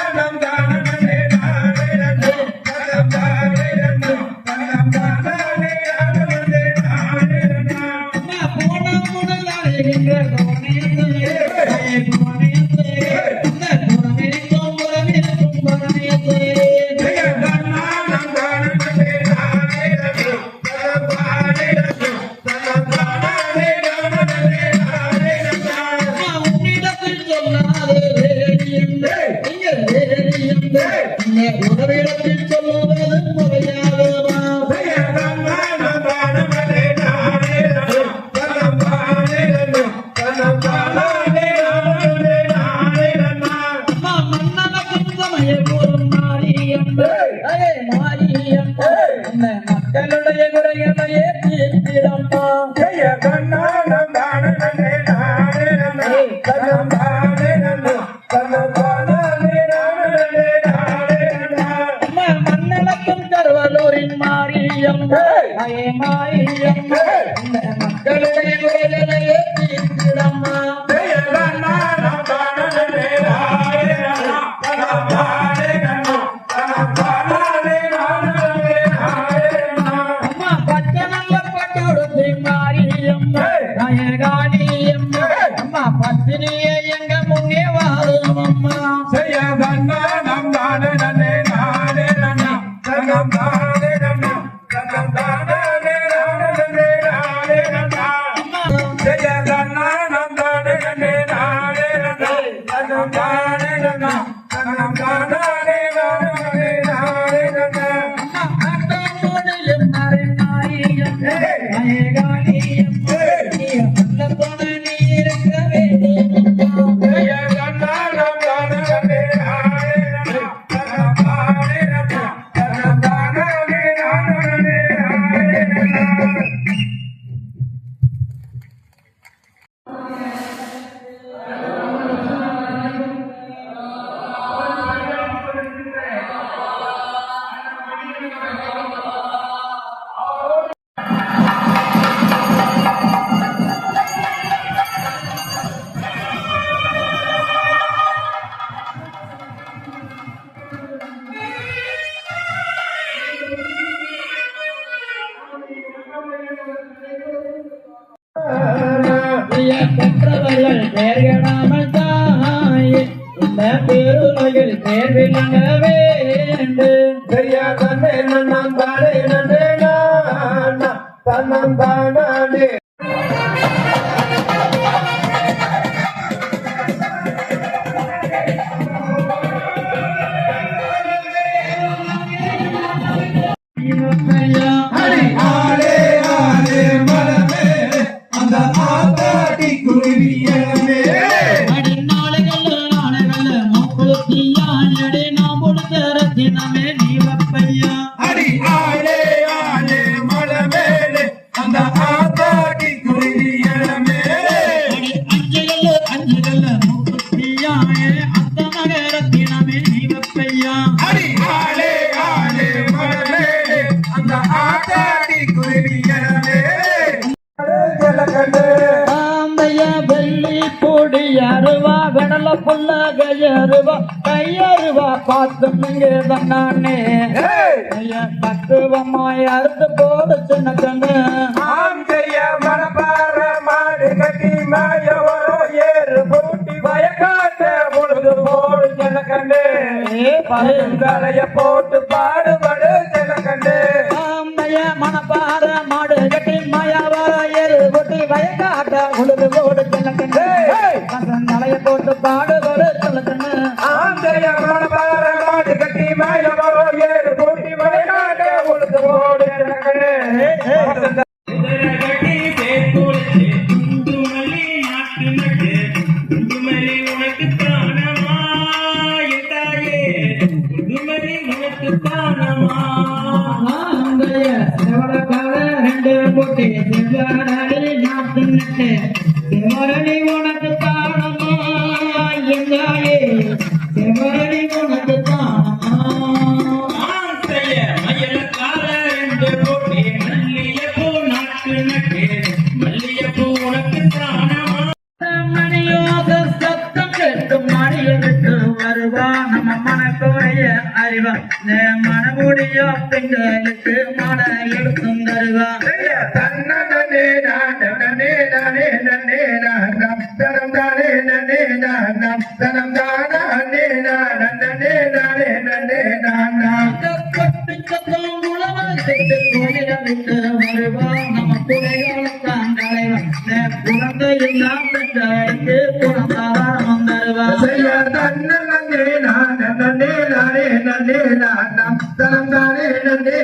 Anam உதவிடத்தில் சொல்லுவது முறையாகுமா மக்களுடைய குறைகளையே தீர்த்திடம்மா. மக்களுடைய Bye-bye. பேர் விளங்க வேண்டும் அடி ரத்தினமே நீ வப்பையா அடி ஆளே ஆளே மலை மேலே அந்த ஆத்தாடி குருவியல மேலே அடி அஞ்சுகள்ல அஞ்சுகள்ல மூக்குத்தியானே அந்த மக ரத்தினமே நீ வப்பையா அடி ஆளே கடல புள்ள கையருவா கையருவா பார்த்து இங்கே தன்னானே பக்குவமாய் அறுத்து போடு சின்ன கண்ணு. மனப்பார மாடு கட்டி மாயவரோ ஏறு பூட்டி வயக்காட்ட பொழுது போடு பழைய தலைய போட்டு பாடுபடு சத்தம் கேட்டு மணியெடுத்து வருவா நம்ம மனக்குறைய அறிவா மனமுடியோ பெண்களுக்கு மன எடுத்தும் தருவா தன்னே நானே நானே நன்னே நாம் தனம் தானே நன்னே நாம் தனம் தானே நன்னே நானே நன்னே நாம் கொட்டு சத்தம் உழவர் கெட்டு கோயிலிட்டு வருவா நம்ம குறைகளுத்தான் தலைவா இந்த குழந்தையெல்லாம் பெற்றெடுத்து குழந்தாரம் செய்ய தன்னே நானே நானே நன்னே நாம் தனம் தானே நன்னே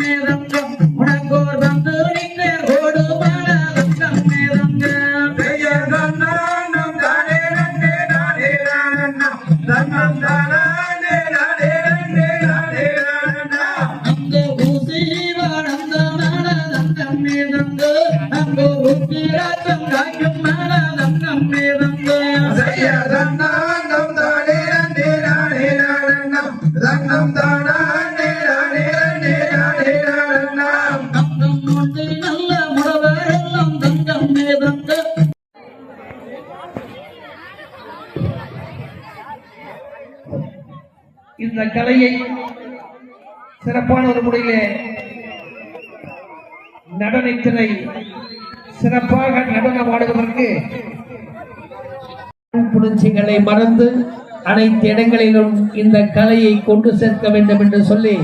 ரங்கம் கலையை சிறப்பான ஒரு முறையிலே நடனத்தினை சிறப்பாக நடனமாடுவதற்கு புணர்ச்சிகளை மறந்து அனைத்து இடங்களிலும் இந்த கலையை கொண்டு சேர்க்க வேண்டும் என்று சொல்லி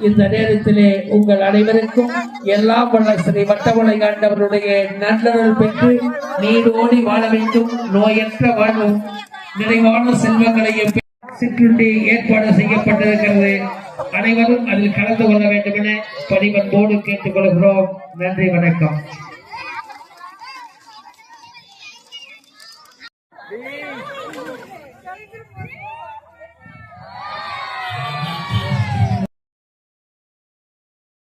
இந்த நேரத்திலே உங்கள் அனைவருக்கும் எல்லாம் வல்ல ஸ்ரீ வட்டமலை ஆண்டவருடைய நல்லருள் பெற்று நீடோடி வாழ வேண்டும் நோயற்ற வாழ்வும் நிறைவான செல்வங்களையும் சிற்றுண்டி ஏற்பாடு செய்யப்பட்டிருக்கிறது. அனைவரும் அதில் கலந்து கொள்ள வேண்டும் என பணிவன்போடு கேட்டுக் கொள்கிறோம் நன்றி வணக்கம்.